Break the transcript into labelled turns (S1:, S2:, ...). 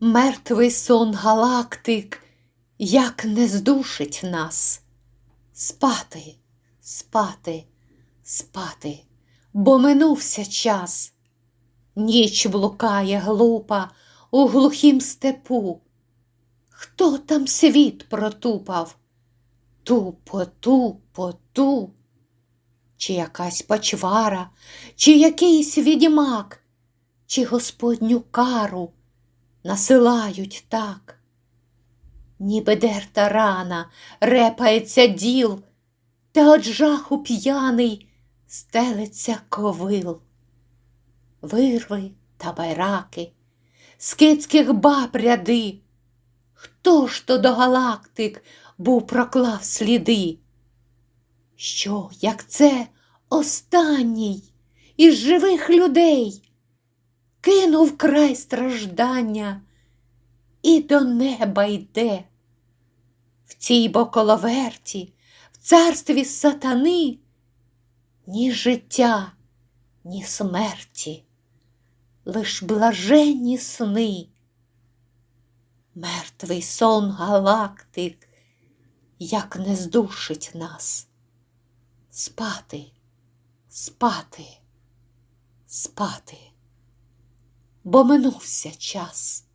S1: Мертвий сон галактик, як не здушить нас. Спати, спати, спати, бо минувся час. Ніч блукає глупа у глухім степу. Хто там світ протупав? Тупо, тупо, ту. Чи якась почвара, чи якийсь відьмак, чи господню кару насилають так. Ніби дерта рана, репається діл, та от жаху п'яний стелиться ковил. Вирви та байраки, скидських баб ряди. Хто ж то до галактик був проклав сліди? Що, як це останній із живих людей кинув край страждання і до неба йде. В цій боколоверті, в царстві сатани, ні життя, ні смерті, лиш блаженні сни. Мертвий сон галактик, як не здушить нас. Спати, спати, спати, бо минувся час.